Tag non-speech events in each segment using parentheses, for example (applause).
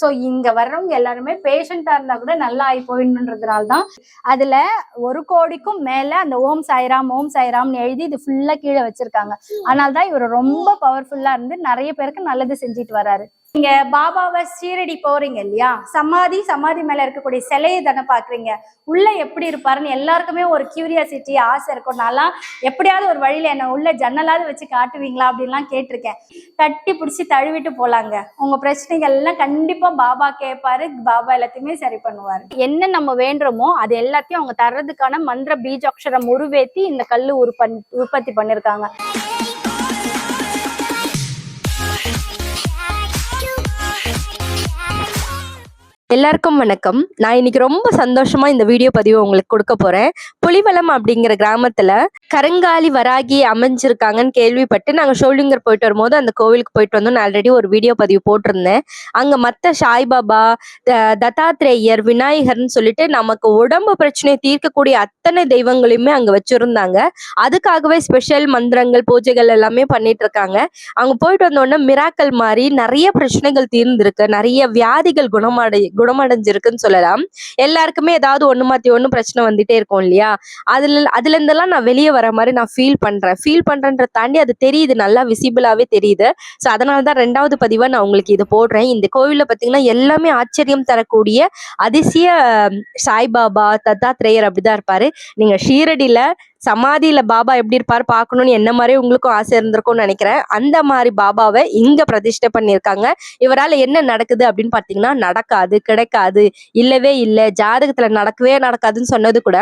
So இங்க வர்றவங்க எல்லாருமே பேஷண்டா இருந்தா கூட நல்லா ஆகி போயிடணுன்றதுனால தான் அதுல ஒரு கோடிக்கும் மேல அந்த ஓம் சாய்ராம் ஓம் சாய்ராம்னு எழுதி இது ஃபுல்லா கீழே வச்சிருக்காங்க. அதனால தான் இவர் ரொம்ப பவர்ஃபுல்லா இருந்து நிறைய பேருக்கு நல்லது செஞ்சுட்டு வராரு. நீங்க பாபாவை சீரடி போறீங்க இல்லையா? சமாதி சமாதி மேல இருக்கக்கூடிய சிலையை தானே பாக்குறீங்க உள்ள எப்படி இருப்பாருன்னு எல்லாருக்குமே ஒரு கியூரியாசிட்டி ஆசை இருக்கும். நான்லாம் எப்படியாவது ஒரு வழியில என்ன உள்ள ஜன்னலாவது வச்சு காட்டுவீங்களா அப்படின்லாம் கேட்டிருக்கேன். தட்டி பிடிச்சி தழுவிட்டு போலாங்க. உங்க பிரச்சனைகள் எல்லாம் கண்டிப்பா பாபா கேட்பாரு பாபா எல்லாத்தையுமே சரி பண்ணுவாரு. என்ன நம்ம வேண்டுறோமோ அது எல்லாத்தையும் அவங்க தர்றதுக்கான மந்திர பீஜாட்சரம் உருவேத்தி இந்த கல் உற்பத்தி உற்பத்தி பண்ணிருக்காங்க. எல்லாருக்கும் வணக்கம். நான் இன்னைக்கு ரொம்ப சந்தோஷமா இந்த வீடியோ பதிவு உங்களுக்கு கொடுக்க போறேன். புலிவலம் அப்படிங்கிற கிராமத்துல கருங்காலி வராகி அமைஞ்சிருக்காங்கன்னு கேள்விப்பட்டு நாங்க ஷோலிங்கர் போயிட்டு வரும்போது அந்த கோவிலுக்கு போயிட்டு வந்தோம் நான் ஆல்ரெடி ஒரு வீடியோ பதிவு போட்டிருந்தேன். அங்க மத்த சாய்பாபா த- தத்தாத்ரேயர் விநாயகர்னு சொல்லிட்டு நமக்கு உடம்பு பிரச்சனையை தீர்க்கக்கூடிய அத்தனை தெய்வங்களையுமே அங்க வச்சிருந்தாங்க. அதுக்காகவே ஸ்பெஷல் மந்திரங்கள் பூஜைகள் எல்லாமே பண்ணிட்டு இருக்காங்க. அங்க போயிட்டு வந்தோடனே மிராக்கல் மாதிரி நிறைய பிரச்சனைகள் தீர்ந்திருக்கு. நிறைய வியாதிகள் குணமடை குணமடைஞ்சிருக்குன்னு சொல்லலாம். எல்லாருக்குமே ஏதாவது ஒன்று மாற்றி ஒன்று பிரச்சனை வந்துட்டே இருக்கும் இல்லையா? அதுல அதுலேருந்தெல்லாம் நான் வெளியே வர மாதிரி நான் ஃபீல் பண்ணுறேன் ஃபீல் பண்றேன்ற தாண்டி அது தெரியுது நல்லா விசிபிளாகவே தெரியுது. ஸோ அதனால தான் ரெண்டாவது பதிவாக நான் உங்களுக்கு இது போடுறேன். இந்த கோவிலில் பார்த்தீங்கன்னா எல்லாமே ஆச்சரியம் தரக்கூடிய அதிசய சாய்பாபா தத்தாத்ரேயர் அப்படிதான் இருப்பாரு. நீங்கள் ஷீரடியில் சமாதியில பாபா எப்படி இருப்பாரு பார்க்கணும்னு என்ன மாதிரி உங்களுக்கும் ஆசை இருந்திருக்கும்னு நினைக்கிறேன். அந்த மாதிரி பாபாவை இங்க பிரதிஷ்டை பண்ணியிருக்காங்க. இவரால் என்ன நடக்குது அப்படின்னு பார்த்தீங்கன்னா நடக்காது கிடைக்காது இல்லவே இல்லை ஜாதகத்துல நடக்கவே நடக்காதுன்னு சொன்னது கூட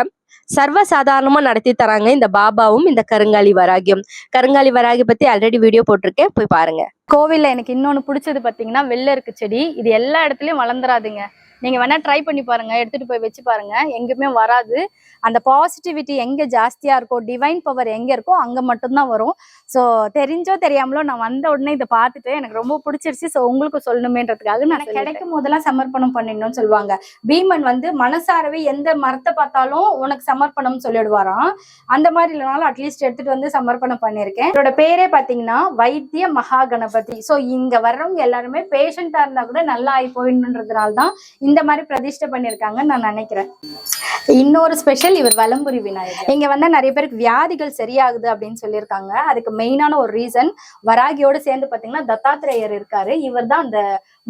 சர்வசாதாரணமா நடத்தி தராங்க இந்த பாபாவும் இந்த கருங்காலி வராகியும். கருங்காலி வராகி பத்தி ஆல்ரெடி வீடியோ போட்டிருக்கேன். போய் பாருங்க. கோவில்ல எனக்கு இன்னொன்னு பிடிச்சது பாத்தீங்கன்னா வெள்ளை இருக்கு செடி. இது எல்லா இடத்துலயும் வளர்ந்துராதுங்க. நீங்க வேணா ட்ரை பண்ணி பாருங்க. எடுத்துட்டு போய் வச்சு பாருங்க. எங்கேயுமே வராது. அந்த பாசிட்டிவிட்டி எங்க ஜாஸ்தியா இருக்கோ டிவைன் பவர் எங்க இருக்கோ அங்க மட்டும்தான் வரும். ஸோ தெரிஞ்சோ தெரியாமலோ நான் வந்த உடனே இதை பார்த்துட்டு எனக்கு ரொம்ப பிடிச்சிருச்சு. ஸோ உங்களுக்கு சொல்லணுமேன்றதுக்காக நான் கிடைக்கும் போதெல்லாம் சமர்ப்பணம் பண்ணிடணும்னு சொல்லுவாங்க. பீமன் வந்து மனசாரவே எந்த மரத்தை பார்த்தாலும் உனக்கு சமர்ப்பணம் சொல்லிடுவாராம். அந்த மாதிரி இல்லைனாலும் அட்லீஸ்ட் எடுத்துட்டு வந்து சமர்ப்பணம் பண்ணியிருக்கேன். இதோட பேரே பாத்தீங்கன்னா வைத்திய மகா கணபதி ஸோ இங்க வர்றவங்க எல்லாருமே பேஷண்டா இருந்தா கூட நல்லா ஆகி போயிடணுன்றதுனால தான் இந்த மாதிரி பிரதிஷ்டை பண்ணியிருக்காங்கன்னு நான் நினைக்கிறேன். இன்னொரு ஸ்பெஷல் இவர் வலம்புரி விநாயகர். இங்க வந்து நிறைய பேருக்கு வியாதிகள் சரியாகுது அப்படின்னு சொல்லியிருக்காங்க. அதுக்கு மெயினான ஒரு ரீசன் வராகியோடு சேர்ந்து பாத்தீங்கன்னா தத்தாத்திரேயர் இருக்காரு. இவர் தான் அந்த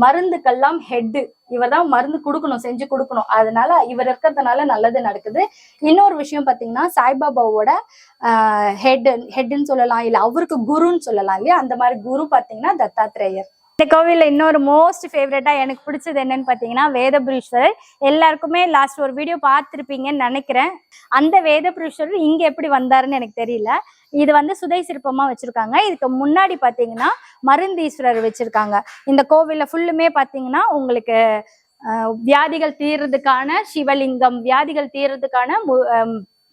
மருந்துக்கெல்லாம் ஹெட்டு இவர் தான் மருந்து கொடுக்கணும் செஞ்சு கொடுக்கணும். அதனால இவர் இருக்கிறதுனால நல்லது நடக்குது. இன்னொரு விஷயம் பாத்தீங்கன்னா சாய்பாபாவோட ஹெட் ஹெட்னு சொல்லலாம் இல்ல அவருக்கு குருன்னு சொல்லலாம் இல்லையா? அந்த மாதிரி குரு பாத்தீங்கன்னா தத்தாத்திரேயர். இந்த கோவிலில் இன்னொரு மோஸ்ட் ஃபேவரட்டாக எனக்கு பிடிச்சது என்னன்னு பார்த்தீங்கன்னா வேதபுரீஸ்வரர் எல்லாருக்குமே லாஸ்ட் ஒரு வீடியோ பார்த்துருப்பீங்கன்னு நினைக்கிறேன். அந்த வேதபுரீஸ்வரர் இங்கே எப்படி வந்தாருன்னு எனக்கு தெரியல. இது வந்து சுதை சிற்பமாக வச்சுருக்காங்க. இதுக்கு முன்னாடி பார்த்தீங்கன்னா மருந்தீஸ்வரர் வச்சுருக்காங்க. இந்த கோவிலில் ஃபுல்லுமே பார்த்தீங்கன்னா உங்களுக்கு வியாதிகள் தீர்றதுக்கான சிவலிங்கம் வியாதிகள் தீர்றதுக்கான மு-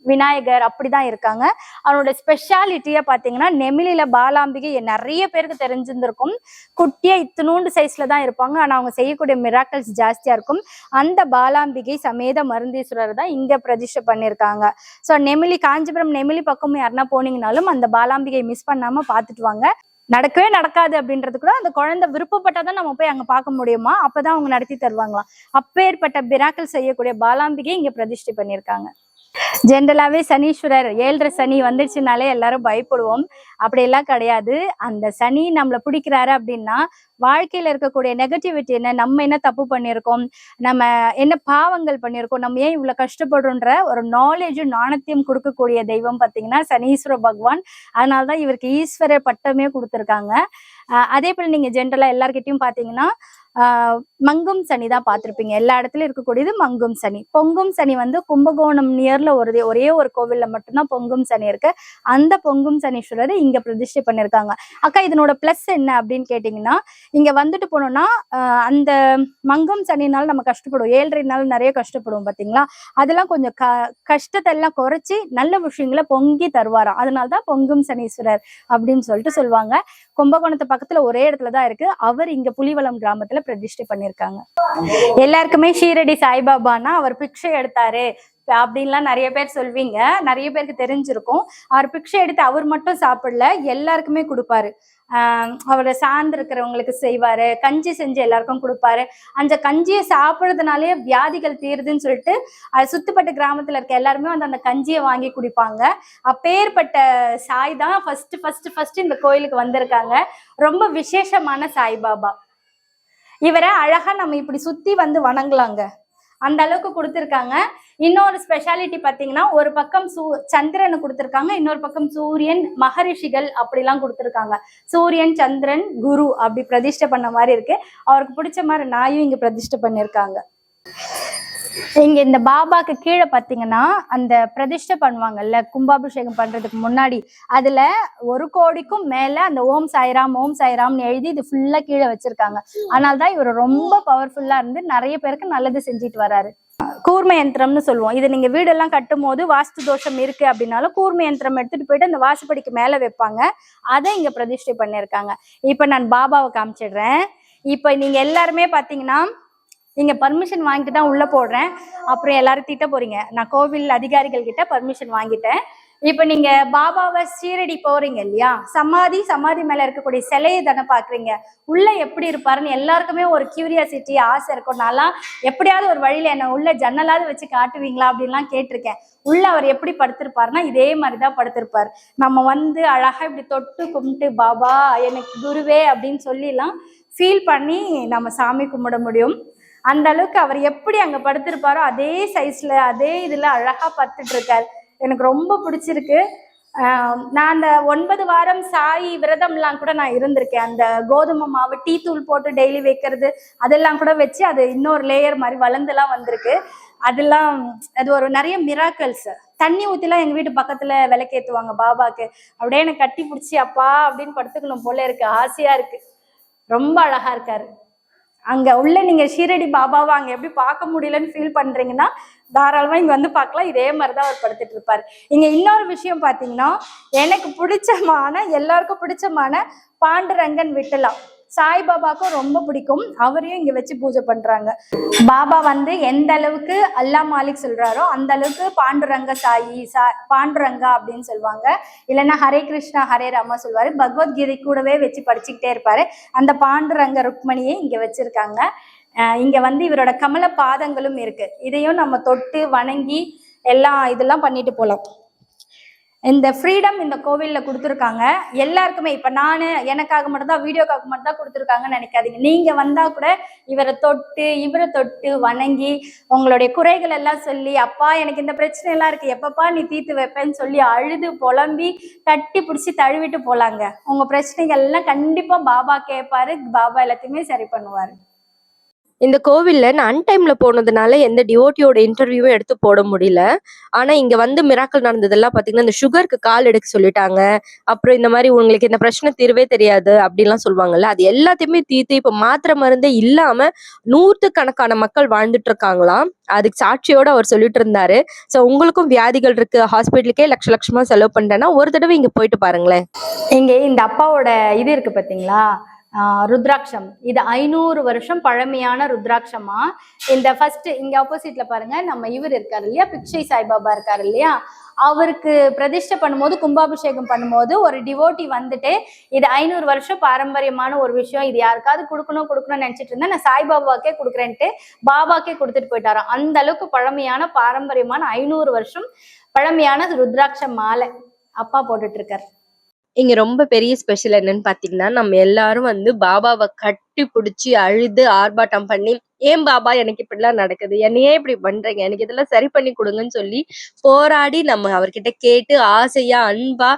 விநாயகர் அப்படிதான் இருக்காங்க. அவனோட ஸ்பெஷாலிட்டியை பார்த்தீங்கன்னா நெமிலில பாலாம்பிகை நிறைய பேருக்கு தெரிஞ்சிருந்திருக்கும். குட்டியா இத்தினூண்டு சைஸ்ல தான் இருப்பாங்க. ஆனா அவங்க செய்யக்கூடிய மிராக்கல்ஸ் ஜாஸ்தியா இருக்கும். அந்த பாலாம்பிகை சமேத மருந்தீஸ்வரர் தான் இங்க பிரதிஷ்டை பண்ணியிருக்காங்க ஸோ நெமிலி காஞ்சிபுரம் நெமிலி பக்கம் யாருன்னா போனீங்கனாலும் அந்த பாலாம்பிகை மிஸ் பண்ணாம பார்த்துட்டு வாங்க. நடக்கவே நடக்காது அப்படின்றது கூட அந்த குழந்தை விருப்பப்பட்டாதான் நம்ம போய் அங்க பார்க்க முடியுமா? அப்பதான் அவங்க நடத்தி தருவாங்களாம். அப்பேற்பட்ட பிராக்கள் செய்யக்கூடிய பாலாம்பிகை இங்க பிரதிஷ்டை பண்ணியிருக்காங்க ஜென்ரலாவே சனீஸ்வரர் ஏழரை சனி வந்துருச்சுனாலே எல்லாரும் பயப்படுவோம். அப்படியெல்லாம் கிடையாது. அந்த சனி நம்மளை பிடிக்கிறாரு அப்படின்னா வாழ்க்கையில இருக்கக்கூடிய நெகட்டிவிட்டி என்ன நம்ம என்ன தப்பு பண்ணியிருக்கோம் நம்ம என்ன பாவங்கள் பண்ணியிருக்கோம் நம்ம ஏன் இவ்வளவு கஷ்டப்படுறோன்ற ஒரு நாலேஜும் நாணத்தையும் கொடுக்கக்கூடிய தெய்வம் பார்த்தீங்கன்னா சனீஸ்வர பகவான். அதனாலதான் இவருக்கு ஈஸ்வர பட்டமே கொடுத்துருக்காங்க. அதே போல நீங்க ஜென்ரலா எல்லார்கிட்டையும் பாத்தீங்கன்னா மங்கும் சனி தான் பார்த்துருப்பீங்க. எல்லா இடத்துலயும் இருக்கக்கூடியது மங்கும் சனி. பொங்கும் சனி வந்து கும்பகோணம் நியர்ல ஒரு ஒரே ஒரு கோவில்ல மட்டும்தான் பொங்கும் சனி இருக்கு. அந்த பொங்கும் சனீஸ்வரரை இங்க பிரதிஷ்டை பண்ணிருக்காங்க. அக்கா இதனோட பிளஸ் என்ன அப்படின்னு கேட்டீங்கன்னா இங்க வந்துட்டு போனோம்னா ஆஹ் அந்த மங்கும் சனினால நம்ம கஷ்டப்படுவோம். ஏழரை நாள் நிறைய கஷ்டப்படுவோம் பாத்தீங்களா? அதெல்லாம் கொஞ்சம் க கஷ்டத்தை எல்லாம் குறைச்சி நல்ல விஷயங்களை பொங்கி தருவாராம். அதனாலதான் பொங்கும் சனீஸ்வரர் அப்படின்னு சொல்லிட்டு சொல்லுவாங்க. கும்பகோணத்து பக்கத்துல ஒரே இடத்துல தான் இருக்கு. அவர் இங்க புலிவளம் கிராமத்துல பிரதிஷ்டை பண்ணிருக்காங்க. எல்லாருக்குமே ஷீரடி சாய்பாபானா அவர் பிக்ஷை எடுத்தாரு. அப்படின்லாம் நிறைய பேர் சொல்வீங்க. நிறைய பேருக்கு தெரிஞ்சிருக்கும். அவர் பிக்ஷை எடுத்து அவர் மட்டும் சாப்பிடல எல்லாருக்குமே கொடுப்பாரு. ஆஹ் அவரை சார்ந்து இருக்கிறவங்களுக்கு செய்வாரு. கஞ்சி செஞ்சு எல்லாருக்கும் கொடுப்பாரு. அந்த கஞ்சியை சாப்பிட்றதுனாலே வியாதிகள் தீருதுன்னு சொல்லிட்டு அது சுத்துப்பட்ட கிராமத்துல இருக்க எல்லாருமே வந்து அந்த கஞ்சியை வாங்கி குடிப்பாங்க. அப்பேற்பட்ட சாய் தான் ஃபர்ஸ்ட் ஃபர்ஸ்ட் ஃபர்ஸ்ட் இந்த கோயிலுக்கு வந்திருக்காங்க. ரொம்ப விசேஷமான சாய்பாபா. இவரை அழகா நம்ம இப்படி சுத்தி வந்து வணங்கலாங்க. அந்த அளவுக்கு கொடுத்துருக்காங்க. இன்னொரு ஸ்பெஷாலிட்டி பார்த்தீங்கன்னா ஒரு பக்கம் சூ சந்திரனை கொடுத்துருக்காங்க இன்னொரு பக்கம் சூரியன் மகரிஷிகள் அப்படிலாம் கொடுத்துருக்காங்க. சூரியன் சந்திரன் குரு அப்படி பிரதிஷ்டை பண்ண மாதிரி இருக்கு. அவருக்கு பிடிச்ச மாதிரி நாயும் இங்க பிரதிஷ்டை பண்ணியிருக்காங்க இங்க இந்த பாபாக்கு கீழே பாத்தீங்கன்னா அந்த பிரதிஷ்டை பண்ணுவாங்கல்ல கும்பாபிஷேகம் பண்றதுக்கு முன்னாடி அதுல ஒரு கோடிக்கும் மேல அந்த ஓம் சாய்ராம் ஓம் சாய்ராம்னு எழுதி இது ஃபுல்லா கீழே வச்சிருக்காங்க. அதனால்தான் இவர் ரொம்ப பவர்ஃபுல்லா இருந்து நிறைய பேருக்கு நல்லது செஞ்சுட்டு வராரு. கூர்ம யந்திரம்னு சொல்லுவோம். இது நீங்க வீடெல்லாம் கட்டும் போது வாஸ்து தோஷம் இருக்கு அப்படின்னாலும் கூர்ம யந்திரம் எடுத்துட்டு போயிட்டு அந்த வாசுப்படிக்கு மேல வைப்பாங்க. அதை இங்க பிரதிஷ்டை பண்ணியிருக்காங்க. இப்ப நான் பாபாவை காமிச்சிடுறேன். இப்ப நீங்க எல்லாருமே பாத்தீங்கன்னா நீங்க பர்மிஷன் வாங்கிட்டு தான் உள்ள போடுறேன். அப்புறம் எல்லாரும் திட்ட போறீங்க. நான் கோவில் அதிகாரிகள் கிட்ட பர்மிஷன் வாங்கிட்டேன். இப்ப நீங்க பாபாவை சீரடி போறீங்க இல்லையா? சமாதி சமாதி மேல இருக்கக்கூடிய சிலையை தானே பாக்குறீங்க. உள்ள எப்படி இருப்பாருன்னு எல்லாருக்குமே ஒரு கியூரியாசிட்டி ஆசை இருக்கும். நான்லாம் எப்படியாவது ஒரு வழியில என்ன உள்ள ஜன்னலாவது வச்சு காட்டுவீங்களா அப்படின்லாம் கேட்டிருக்கேன். உள்ள அவர் எப்படி படுத்திருப்பாருன்னா இதே மாதிரிதான் படுத்திருப்பார். நம்ம வந்து அழகா இப்படி தொட்டு கும்பிட்டு பாபா எனக்கு குருவே அப்படின்னு சொல்லிலாம் ஃபீல் பண்ணி நம்ம சாமி கும்பிட முடியும். அந்த அளவுக்கு அவர் எப்படி அங்க படுத்திருப்பாரோ அதே சைஸ்ல அதே இதுல அழகா படுத்துட்டு இருக்காரு எனக்கு ரொம்ப பிடிச்சிருக்கு. நான் அந்த ஒன்பது வாரம் சாய் விரதம்லாம் கூட நான் இருந்திருக்கேன். அந்த கோதுமை மாவு டீ தூள் போட்டு டெய்லி வைக்கிறது அதெல்லாம் கூட வச்சு அது இன்னொரு லேயர் மாதிரி வளர்ந்துலாம் வந்திருக்கு. அதெல்லாம் அது ஒரு நிறைய மிராக்கல்ஸ் தண்ணி ஊற்றிலாம் எங்கள் வீட்டு பக்கத்தில் விளக்கேத்துவாங்க பாபாக்கு. அப்படியே எனக்கு கட்டி பிடிச்சி அப்பா அப்படின்னு படுத்துக்கணும் போல இருக்கு. ஆசையாக இருக்கு. ரொம்ப அழகா இருக்காரு. அங்க உள்ள நீங்க ஷீரடி பாபாவை அங்க எப்படி பார்க்க முடியலன்னு ஃபீல் பண்றீங்கன்னா தாராளமா இங்க வந்து பார்க்கலாம். இதே மாதிரிதான் அவர் படுத்துட்டு இருப்பாரு இங்க இன்னொரு விஷயம் பாத்தீங்கன்னா எனக்கு பிடிச்சமான எல்லாருக்கும் பிடிச்சமான பாண்டுரங்கன் விட்டலாம். சாய்பாபாக்கும் ரொம்ப பிடிக்கும். அவரையும் இங்க வச்சு பூஜை பண்றாங்க. பாபா வந்து எந்த அளவுக்கு அல்லா மாலிக் சொல்றாரோ அந்த அளவுக்கு பாண்டுரங்க சாயி சா பாண்டுரங்கா அப்படின்னு சொல்லுவாங்க. இல்லைன்னா ஹரே கிருஷ்ணா ஹரே ராமா சொல்லுவாரு. பகவத்கீதை கூடவே வச்சு படிச்சுக்கிட்டே இருப்பாரு. அந்த பாண்டுரங்க ருக்மணியை இங்க வச்சிருக்காங்க. இங்க வந்து இவரோட கமல பாதங்களும் இருக்கு. இதையும் நம்ம தொட்டு வணங்கி எல்லாம் இதெல்லாம் பண்ணிட்டு போலாம். இந்த ஃப்ரீடம் இந்த கோவிலில் கொடுத்துருக்காங்க. எல்லாருக்குமே இப்போ நான் எனக்காக மட்டும்தான் வீடியோக்காக மட்டும் தான் கொடுத்துருக்காங்கன்னு நினைக்காதீங்க. நீங்கள் வந்தால் கூட இவரை தொட்டு இவரை தொட்டு வணங்கி உங்களுடைய குறைகள் எல்லாம் சொல்லி அப்பா எனக்கு இந்த பிரச்சனை எல்லாம் இருக்குது எப்பப்பா நீ தீர்த்து வைப்பேன்னு சொல்லி அழுது புலம்பி தட்டி பிடிச்சி தழுவிட்டு போகலாங்க உங்கள் பிரச்சனைகள் எல்லாம் கண்டிப்பாக பாபா கேட்பாரு பாபா எல்லாத்தையுமே சரி பண்ணுவாரு. இந்த கோவில்ல நான் அன்டைமில் போனதுனால எந்த டிவோட்டியோட இன்டர்வியூவும் எடுத்து போட முடியல. ஆனா இங்கே வந்து மிராக்கள் நடந்ததெல்லாம் பார்த்தீங்கன்னா இந்த சுகருக்கு கால் எடுக்க சொல்லிட்டாங்க. அப்புறம் இந்த மாதிரி உங்களுக்கு இந்த பிரச்சனை தீர்வே தெரியாது அப்படின்லாம் சொல்லுவாங்கல்ல. அது எல்லாத்தையுமே தீர்த்து இப்போ மாத்திரை மருந்தே இல்லாம நூற்றுக்கணக்கான மக்கள் வாழ்ந்துட்டு இருக்காங்களாம் அதுக்கு சாட்சியோட அவர் சொல்லிட்டு இருந்தாரு. ஸோ உங்களுக்கும் வியாதிகள் இருக்கு. ஹாஸ்பிட்டலுக்கே லட்ச லட்சமா செலவு பண்ணிட்டேன்னா ஒரு தடவை இங்கே போயிட்டு பாருங்களேன். இங்கே இந்த அப்பாவோட இது இருக்கு பார்த்தீங்களா ருத்ராட்சம். இது ஐநூறு வருஷம் பழமையான ருத்ராட்சமா? இந்த ஃபர்ஸ்ட் இங்க ஆப்போசிட்ல பாருங்க நம்ம இவர் இருக்காரு இல்லையா? பிக்ஷை சாய்பாபா இருக்காரு இல்லையா? அவருக்கு பிரதிஷ்டை பண்ணும்போது கும்பாபிஷேகம் பண்ணும்போது ஒரு டிவோட்டி வந்துட்டு இது ஐநூறு வருஷம் பாரம்பரியமான ஒரு விஷயம். இது யாருக்காவது கொடுக்கணும் கொடுக்கணும்னு நினைச்சிட்டு இருந்தேன் நான் சாய்பாபாக்கே கொடுக்குறேன்ட்டு பாபாக்கே கொடுத்துட்டு போயிட்டாராம். அந்த அளவுக்கு பழமையான பாரம்பரியமான ஐநூறு வருஷம் பழமையான ருத்ராட்ச மாலை அப்பா போட்டுட்டு இருக்காரு. இங்க ரொம்ப பெரிய ஸ்பெஷல் என்னன்னு பாத்தீங்கன்னா நம்ம எல்லாரும் வந்து பாபாவை கட்டி பிடிச்சி அழுது ஆர்ப்பாட்டம் பண்ணி ஏன் பாபா எனக்கு இப்படிலாம் நடக்குது? என்னையே இப்படி பண்றீங்க? எனக்கு இதெல்லாம் சரி பண்ணி கொடுங்கன்னு சொல்லி போராடி நம்ம அவர்கிட்ட கேட்டு ஆசையா அன்பா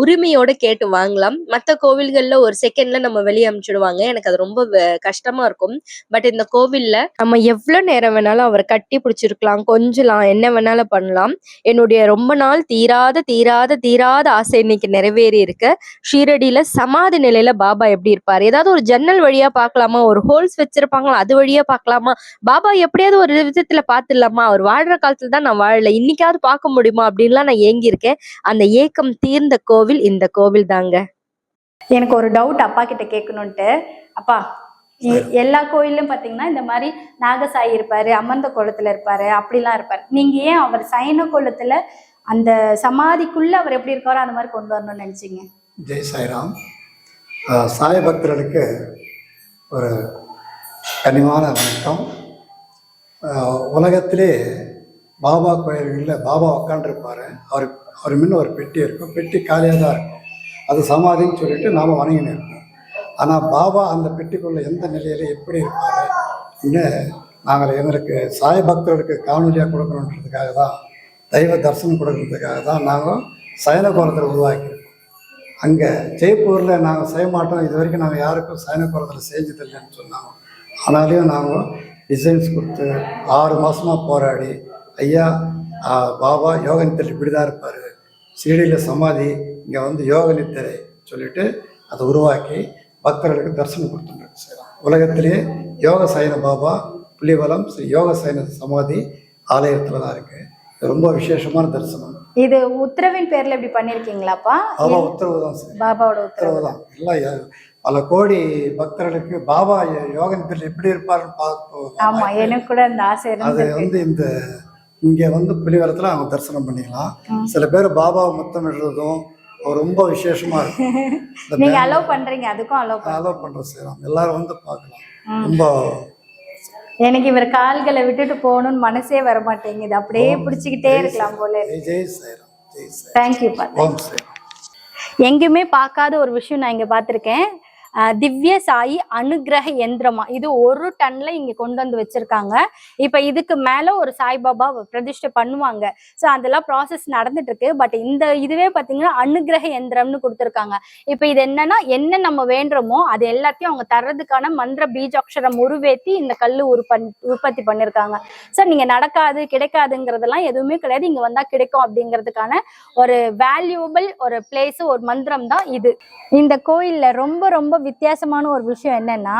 உரிமையோட கேட்டு வாங்கலாம். மற்ற கோவில்கள்ல ஒரு செகண்ட்ல நம்ம வெளியே அனுப்பிச்சிடுவாங்க எனக்கு அது ரொம்ப கஷ்டமா இருக்கும். பட் இந்த கோவில்ல நம்ம எவ்வளவு நேரம் வேணாலும் அவரை கட்டி பிடிச்சிருக்கலாம் கொஞ்சலாம் என்ன வேணாலும் பண்ணலாம். என்னுடைய ரொம்ப நாள் தீராத தீராத தீராத ஆசை இன்னைக்கு நிறைவேறி இருக்கு. ஷீரடியில சமாதி நிலையில பாபா எப்படி இருப்பாரு? ஏதாவது ஒரு ஜன்னல் வழியா பார்க்கலாமா? ஒரு ஹோல்ஸ் வச்சிருப்பாங்களா? அது வழியா பார்க்கலாமா? பாபா எப்படியாவது ஒரு விதத்துல பாத்துடலாமா அவர் வாழ்ற காலத்துல தான் நான் வாழல. இன்னைக்காவது பார்க்க முடியுமா? அப்படின்லாம் நான் ஏங்கி இருக்கேன் அந்த ஏக்கம் தீர்ந்த கோவில் இந்த கோவில் தாங்க. எனக்கு ஒரு டவுட் அப்பா கிட்ட கேட்கணுன்ட்டு அப்பா எல்லா கோயிலும் பாத்தீங்கன்னா இந்த மாதிரி நாகசாயி இருப்பாரு அமர்ந்த கோலத்துல இருப்பாரு அப்படிலாம் இருப்பாரு. நீங்க ஏன் அவர் சயன கோலத்துல அந்த சமாதிக்குள்ள அவர் எப்படி இருக்காரோ அந்த மாதிரி கொண்டு வரணும்னு நினைச்சீங்க? ஜெய் சாய்ராம். சாய் பக்தர்களுக்கு ஒரு கனிவான வணக்கம். உலகத்திலே பாபா கோயில்களில் பாபா உட்காண்டிருப்பார் அவர் அவர் முன்ன ஒரு பெட்டி இருக்கும். பெட்டி காலியாக தான் இருக்கும். அது சமாதின்னு சொல்லிட்டு நாம் வணங்கின்னு இருப்போம். ஆனால் பாபா அந்த பெட்டிக்குள்ளே எந்த நிலையில் எப்படி இருப்பார்? நாங்கள் எங்களுக்கு சாய் பக்தர்களுக்கு காணொலியாக கொடுக்கணுன்றதுக்காக தான் தெய்வ தரிசனம் கொடுக்கறதுக்காக தான் நாங்கள் சயன கோலத்தில் உருவாக்கியிருக்கோம். அங்கே ஜெய்ப்பூரில் நாங்கள் செய்ய மாட்டோம். இது வரைக்கும் நாங்கள் யாருக்கும் சயனகோரத்தில் செஞ்சதில்லைன்னு சொன்னாங்க. ஆனாலையும் நாங்கள் டிசைன்ஸ் கொடுத்து ஆறு மாதமாக போராடி ஐயா பாபா யோக நித்தர் இப்படி தான் இருப்பார். சீடியில் சமாதி இங்கே வந்து யோக நித்தரை சொல்லிட்டு அதை உருவாக்கி பக்தர்களுக்கு தரிசனம் கொடுத்துட்டு செய்யலாம் உலகத்திலேயே யோக சயன பாபா புலிவலம் ஸ்ரீ யோக சயன சமாதி ஆலயத்தில் தான் இருக்குது ரொம்ப விசேஷமான தரிசனம். இது உத்தரவின் பேர்ல இப்படி பண்ணிருக்கீங்களாப்பா? பாபா உத்தரவு தான் சார். பாபாவோட உத்தரவு. தான். எல்லாம் பல கோடி பக்தர்களுக்கு பாபா ய- யோக நித்திரையில் எப்படி இருப்பாருன்னு பார்க்க ஆமா எனக்கு கூட அந்த ஆசை அது வந்து இந்த இங்கே வந்து புலிவரத்தில் அவங்க தரிசனம் பண்ணிக்கலாம். சில பேர் பாபாவை முத்தமிடுறதும் ரொம்ப விசேஷமா இருக்கும் இந்த நீங்க அலோவ் பண்றீங்க அதுக்கும் அலோவ் அலோவ் பண்ணுற செய்யலாம். எல்லாரும் வந்து பார்க்கலாம். ரொம்ப எனக்கு இவர் கால்களை விட்டுட்டு போகணும்னு மனசே வர மாட்டேங்குது அப்படியே பிடிச்சிக்கிட்டே இருக்கலாம் போல ஜெய் சாய்ராம் ஜெய் சாய் தேங்க்யூ பா ஓம் சாய்ராம் எங்கேயுமே பார்க்காத ஒரு விஷயம் நான் இங்க பார்த்திருக்கேன். திவ்ய சாயி அனுக்கிரக எந்திரமா? இது ஒரு டன்ல இங்க கொண்டு வந்து வச்சிருக்காங்க. இப்ப இதுக்கு மேல ஒரு சாய்பாபா பிரதிஷ்டை பண்ணுவாங்க. சோ அதெல்லாம் ப்ராசஸ் நடந்துட்டு இருக்கு பட் இந்த இதுவே பாத்தீங்கன்னா அனுக்கிரக எந்திரம்னு கொடுத்துருக்காங்க. இப்ப இது என்னன்னா என்ன நம்ம வேண்டுறோமோ அது எல்லாத்தையும் அவங்க தர்றதுக்கான மந்திர பீஜாட்சரம் உருவேத்தி இந்த கல்லு உற்பத்தி உற்பத்தி பண்ணிருக்காங்க. சோ நீங்க நடக்காது கிடைக்காதுங்கிறதெல்லாம் எதுவுமே கிடையாது. இங்க வந்தா கிடைக்கும் அப்படிங்கிறதுக்கான ஒரு வேல்யூபிள் ஒரு பிளேஸ் ஒரு மந்திரம் தான் இது. இந்த கோயில்ல ரொம்ப ரொம்ப வித்தியாசமான ஒரு விஷயம் என்னன்னா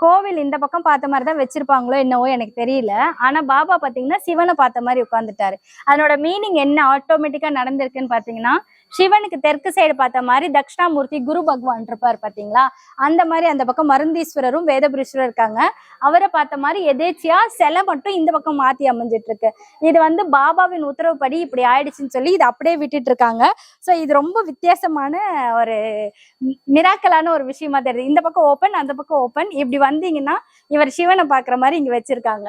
கோவில் இந்த பக்கம் பார்த்த மாதிரி தான் வச்சிருப்பாங்களோ என்னவோ எனக்கு தெரியல. ஆனா பாபா பாத்தீங்கன்னா சிவனை பார்த்த மாதிரி உட்காந்துட்டாரு அதனோட மீனிங் என்ன ஆட்டோமேட்டிக்கா நடந்திருக்குன்னு பாத்தீங்கன்னா சிவனுக்கு தெற்கு சைடு பார்த்த மாதிரி தட்சிணாமூர்த்தி குரு பகவான் இருப்பார் பாத்தீங்களா அந்த மாதிரி அந்த பக்கம் மருந்தீஸ்வரரும் வேதபுரீஸ்வரர் இருக்காங்க. அவரை பார்த்த மாதிரி எதேச்சியா சிலை மட்டும் இந்த பக்கம் மாத்தி அமைஞ்சிட்டு இருக்கு இது வந்து பாபாவின் உத்தரவுப்படி இப்படி ஆயிடுச்சுன்னு சொல்லி இது அப்படியே விட்டுட்டு இருக்காங்க. ஸோ இது ரொம்ப வித்தியாசமான ஒரு மிராக்கலான ஒரு விஷயமா தெரியுது. இந்த பக்கம் ஓப்பன் அந்த பக்கம் ஓப்பன் இப்படி வந்தீங்கன்னா இவர் சிவனை பார்க்குற மாதிரி இங்க வச்சிருக்காங்க.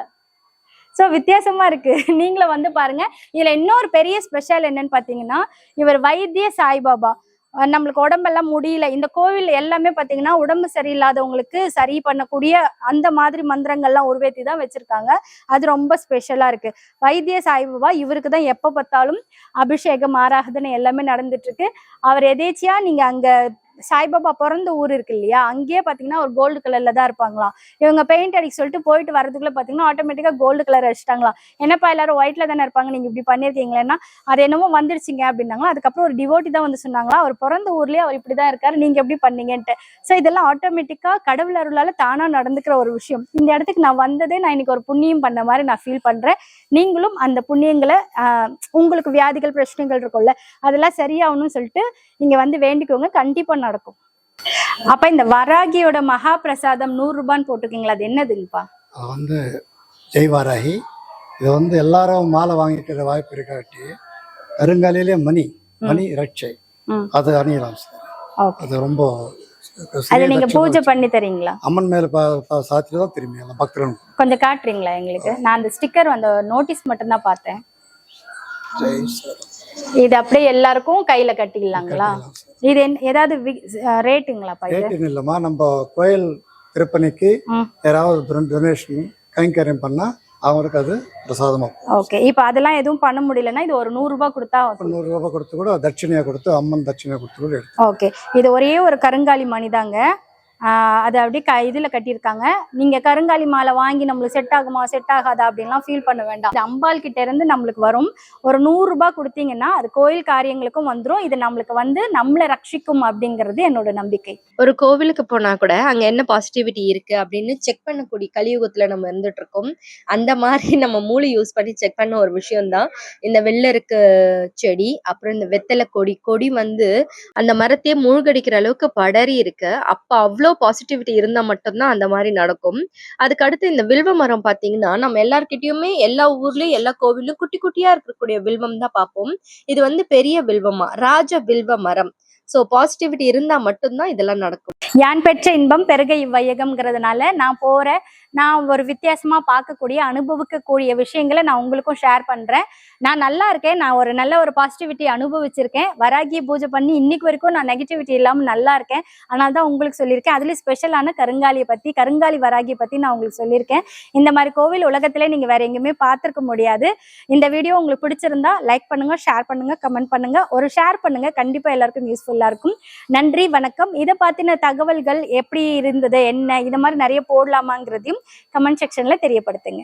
ஸோ வித்தியாசமா இருக்கு. (laughs) நீங்களும் வந்து பாருங்க. இதுல இன்னொரு பெரிய ஸ்பெஷல் என்னன்னு பாத்தீங்கன்னா இவர் வைத்திய சாய்பாபா. நம்மளுக்கு உடம்பெல்லாம் முடியல. இந்த கோவில் எல்லாமே பாத்தீங்கன்னா உடம்பு சரியில்லாதவங்களுக்கு சரி பண்ணக்கூடிய அந்த மாதிரி மந்திரங்கள்லாம் உருவேத்தி தான் வச்சிருக்காங்க. அது ரொம்ப ஸ்பெஷலா இருக்கு. வைத்திய சாய்பாபா இவருக்கு தான் எப்ப பார்த்தாலும் அபிஷேகம் ஆராதனை எல்லாமே நடந்துட்டு இருக்கு. அவர் எதேச்சியா நீங்க அங்க சாய்பாபா பிறந்த ஊர் இருக்கு இல்லையா? அங்கேயே பார்த்தீங்கன்னா ஒரு கோல்டு கலர்ல தான் இருப்பாங்களாம் இவங்க பெயிண்ட் அடிக்க சொல்லிட்டு போயிட்டு வரதுக்குள்ள பார்த்தீங்கன்னா ஆட்டோமேட்டிக்காக கோல்டு கலர் அடிச்சிட்டாங்களாம் என்னப்பா எல்லாரும் ஒயிட்ல தானே இருப்பாங்க? நீங்க இப்படி பண்ணிருக்கீங்களேன்னா அது என்னமோ வந்துருச்சிங்க அப்படின்னாங்களா? அதுக்கப்புறம் ஒரு டிவோட்டி தான் வந்து சொன்னாங்களா அவர் பிறந்த ஊர்லயே அவர் இப்படிதான் இருக்காரு நீங்க எப்படி பண்ணீங்கன்ட்டு. ஸோ இதெல்லாம் ஆட்டோமேட்டிக்கா கடவுள் அருளால தானா நடந்துக்கிற ஒரு விஷயம். இந்த இடத்துக்கு நான் வந்ததே நான் இன்னைக்கு ஒரு புண்ணியம் பண்ண மாதிரி நான் ஃபீல் பண்றேன். நீங்களும் அந்த புண்ணியங்களை உங்களுக்கு வியாதிகள் பிரச்சனைகள் இருக்கும்ல அதெல்லாம் சரியாகணும்னு சொல்லிட்டு நீங்க வந்து வேண்டிக்கோங்க. கண்டிப்பா நடக்கும். அப்ப இந்த வராகியோட மகா பிரசாதம் நூறு ரூபான்னு போட்டிருக்கீங்களா? அது என்னதுங்கப்பா? அது வந்து ஜெய்வாராகி இது வந்து எல்லாரும் மாலை வாங்கிக்கிற வாய்ப்பு இருக்காட்டி கருங்காலிலே மணி மணி ரட்சை. அது அணியலாம் சார். அது ரொம்ப அது நீங்க பூஜை பண்ணி தரீங்களா? அம்மன் மேல சாத்திட்டு தான் திரும்பி எல்லாம் பக்தர்களும். கொஞ்சம் காட்டுறீங்களா எங்களுக்கு? நான் அந்த ஸ்டிக்கர் அந்த நோட்டீஸ் மட்டும் தான் பார்த்தேன். ஜெய் இது அப்படியே எல்லாருக்கும் கையில கட்டிடலாங்களா. இது ஏதாவது ரேட்டுங்களாப்பா இது? ரேட்டுன்னு இல்லைம்மா நம்ம கோயில் திருப்பணிக்கு. யாராவது டொனேஷன் கைங்கரியம் பண்ணா அவங்களுக்கு அது பிரசாதமாக ஓகே இப்போ அதெல்லாம் எதுவும் பண்ண முடியலன்னா இது ஒரு நூறு ரூபாய் கொடுத்தா நூறு ரூபாய் கொடுத்து கூட தட்சிணையாக கொடுத்து அம்மன் தட்சிணையாக கொடுத்து கூட ஓகே இது ஒரே ஒரு கருங்காலி மணிதாங்க. அது அப்படியே க இதில் கட்டியிருக்காங்க. நீங்கள் கருங்காலி மாலை வாங்கி நம்மளுக்கு செட் ஆகுமா செட் ஆகாதா அப்படின்லாம் ஃபீல் பண்ண வேண்டாம். இது அம்பாள் கிட்ட இருந்து நம்மளுக்கு வரும். ஒரு நூறுரூபா கொடுத்தீங்கன்னா அது கோயில் காரியங்களுக்கும் வந்துடும் இது நம்மளுக்கு வந்து நம்மளை ரட்சிக்கும் அப்படிங்கிறது என்னோட நம்பிக்கை. ஒரு கோவிலுக்கு போனால் கூட அங்கே என்ன பாசிட்டிவிட்டி இருக்குது அப்படின்னு செக் பண்ணக்கூடிய கலியுகத்தில் நம்ம இருந்துட்டு இருக்கோம். அந்த மாதிரி (laughs) நம்ம மூளை யூஸ் பண்ணி செக் பண்ண ஒரு விஷயம் தான் இந்த வெள்ளருக்கு செடி அப்புறம் இந்த வெத்தலை கொடி கொடி வந்து அந்த மரத்தையே மூழ்கடிக்கிற அளவுக்கு படரி இருக்கு. அப்போ அவ்வளோ பாசிட்டிவிட்டி இருந்தா மட்டும்தான் அந்த மாதிரி நடக்கும். அதுக்கு அடுத்து இந்த வில்வ மரம் பாத்தீங்கன்னா நம்ம எல்லார்கிட்டயுமே எல்லா ஊர்லயும் எல்லா கோவிலும் குட்டி குட்டியா இருக்கக்கூடிய வில்வம் தான் பார்ப்போம் இது வந்து பெரிய வில்வமா? ராஜ வில்வ மரம். சோ பாசிட்டிவிட்டி இருந்தா மட்டும்தான் இதெல்லாம் நடக்கும். யான் பெற்ற இன்பம் பெருக இவ்வையகம்ங்கிறதுனால நான் போற நான் ஒரு வித்தியாசமாக பார்க்கக்கூடிய அனுபவிக்கக்கூடிய விஷயங்களை நான் உங்களுக்கும் ஷேர் பண்ணுறேன் நான் நல்லா இருக்கேன். நான் ஒரு நல்ல ஒரு பாசிட்டிவிட்டி அனுபவிச்சிருக்கேன். வராகிய பூஜை பண்ணி இன்னைக்கு வரைக்கும் நான் நெகட்டிவிட்டி இல்லாமல் நல்லா இருக்கேன். அதனால தான் உங்களுக்கு சொல்லியிருக்கேன். அதுலேயும் ஸ்பெஷலான கருங்காலியை பற்றி கருங்காலி வராகியை பற்றி நான் உங்களுக்கு சொல்லியிருக்கேன். இந்த மாதிரி கோவில் உலகத்திலே நீங்கள் வேறு எங்கேயுமே பார்த்துருக்க முடியாது. இந்த வீடியோ உங்களுக்கு பிடிச்சிருந்தா லைக் பண்ணுங்கள் ஷேர் பண்ணுங்கள் கமெண்ட் பண்ணுங்கள் ஒரு ஷேர் பண்ணுங்கள் கண்டிப்பாக எல்லாருக்கும் யூஸ்ஃபுல்லாக இருக்கும். நன்றி வணக்கம். இதை பார்த்தின தகவல்கள் எப்படி இருந்தது என்ன இது மாதிரி நிறைய போடலாமாங்கிறதையும் கமெண்ட் செக்ஷன்ல தெரியப்படுத்துங்க.